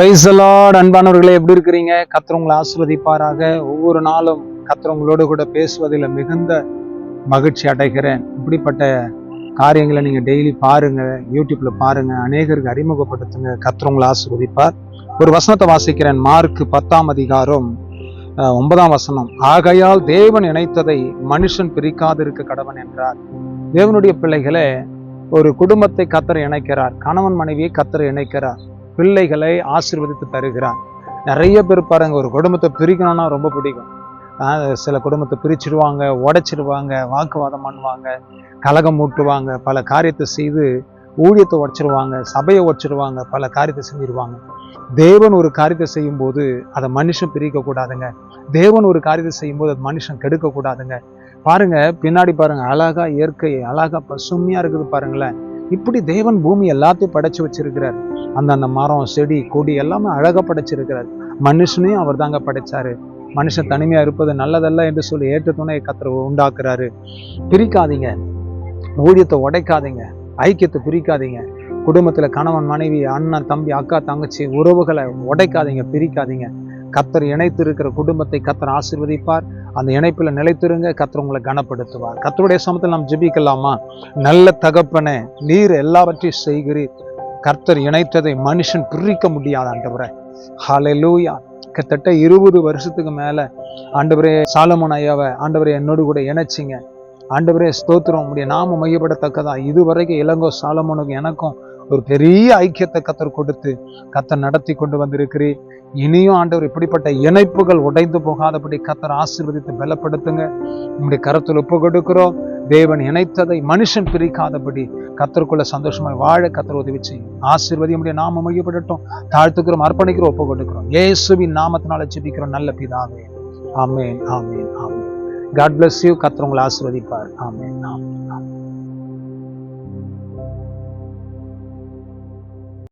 பைசலாட் அன்பானவர்களே எப்படி இருக்கிறீங்க? கத்திரவங்களை ஆசிர்வதிப்பாராக. ஒவ்வொரு நாளும் கத்திரவங்களோடு கூட பேசுவதில் மிகுந்த மகிழ்ச்சி அடைகிறேன். இப்படிப்பட்ட காரியங்களை நீங்க டெய்லி பாருங்க யூடியூப்ல பாருங்க அநேகருக்கு அறிமுகப்படுத்துங்க. கத்திரவங்களை ஆசிர்வதிப்பார். ஒரு வசனத்தை வாசிக்கிறேன். மார்க் பத்தாம் அதிகாரம் ஒன்பதாம் வசனம். ஆகையால் தேவன் இணைத்ததை மனுஷன் பிரிக்காதிருக்க கடவன் என்றார். தேவனுடைய பிள்ளைகளே ஒரு குடும்பத்தை கத்தர் இணைக்கிறார். கணவன் மனைவியை கத்தர் இணைக்கிறார். பிள்ளைகளை ஆசீர்வதித்து தருகிறார். நிறைய பேர் பாருங்க ஒரு குடும்பத்தை பிரிக்கணும்னா ரொம்ப பிடிக்கும். சில குடும்பத்தை பிரிச்சிடுவாங்க உடைச்சிடுவாங்க வாக்குவாதம் பண்ணுவாங்க கலகம் மூட்டுவாங்க பல காரியத்தை செய்து ஊழியத்தை உடச்சிருவாங்க சபையை உடச்சிருவாங்க பல காரியத்தை செஞ்சிருவாங்க. தேவன் ஒரு காரியத்தை செய்யும்போது அதை மனுஷன் பிரிக்க கூடாதுங்க தேவன் ஒரு காரியத்தை செய்யும்போது அது மனுஷன் கெடுக்கக்கூடாதுங்க. பாருங்க பின்னாடி பாருங்க அழகா இயற்கை அழகா பசுமையாக இருக்குது பாருங்களேன். இப்படி தேவன் பூமி எல்லாத்தையும் படைச்சு வச்சிருக்கிறார். அந்தந்த மரம் செடி கொடி எல்லாமே அழகா படைச்சிருக்கிறார். மனுஷனையும் அவர் தாங்க படைச்சாரு. மனுஷன் தனிமையா இருப்பது நல்லதல்ல என்று சொல்லி ஏற்ற துணையை கத்திர உண்டாக்குறாரு. பிரிக்காதீங்க. ஊழியத்தை உடைக்காதீங்க. ஐக்கியத்தை பிரிக்காதீங்க. குடும்பத்துல கணவன் மனைவி அண்ணன் தம்பி அக்கா தங்கச்சி உறவுகளை உடைக்காதீங்க பிரிக்காதீங்க. கத்தர் இணைத்து இருக்கிற குடும்பத்தை கத்தர் ஆசிர்வதிப்பார். அந்த இணைப்புல நிலைத்திருங்க. கத்தர் உங்களை கனப்படுத்துவார். கத்தருடைய சமத்தில் நாம் ஜெபிக்கலாமா? நல்ல தகப்பனே நீர் எல்லாவற்றையும் செய்கிறீர். கர்த்தர் இணைத்ததை மனுஷன் பிரிக்க முடியாது ஆண்டவரை. ஹalleluya கிட்டத்தட்ட இருபது வருஷத்துக்கு மேல ஆண்டவரே சாலமன் ஐயாவை ஆண்டவரே என்னோடு கூட இணைச்சிங்க. ஆண்டவரே ஸ்தோத்திரம். உடைய நாம மையப்படத்தக்கதா இதுவரைக்கும் இளங்கோ சாலமனுக்கு எனக்கும் ஒரு பெரிய ஐக்கியத்தை கத்தர் கொடுத்து கத்தர் நடத்தி கொண்டு வந்திருக்கிறீர். இனியும் ஆண்டவர் இப்படிப்பட்ட இணைப்புகள் உடைந்து போகாதபடி கத்தர் ஆசீர்வதித்து பலப்படுத்துங்க. உங்களுடைய கருத்தில் ஒப்பு கொடுக்கிறோம். தேவன் இணைத்ததை மனுஷன் பிரிக்காதபடி கத்தருக்குள்ள சந்தோஷமாய் வாழ கத்தர் உதவி செய்யும். ஆசீர்வதி நம்முடைய நாம மையப்படட்டும் தாழ்த்துக்கிறோம் அர்ப்பணிக்கிறோம் ஒப்பு கொடுக்கிறோம். இயேசுவின் நாமத்தினால ஜெபிக்கிறோம். நல்ல பிதாவே. ஆமேன் ஆமேன் ஆமேன். காட் பிளஸ் யூ கத்தர் உங்களை ஆசீர்வதிப்பார். ஆமேன் ஆமேன் ஆமேன்.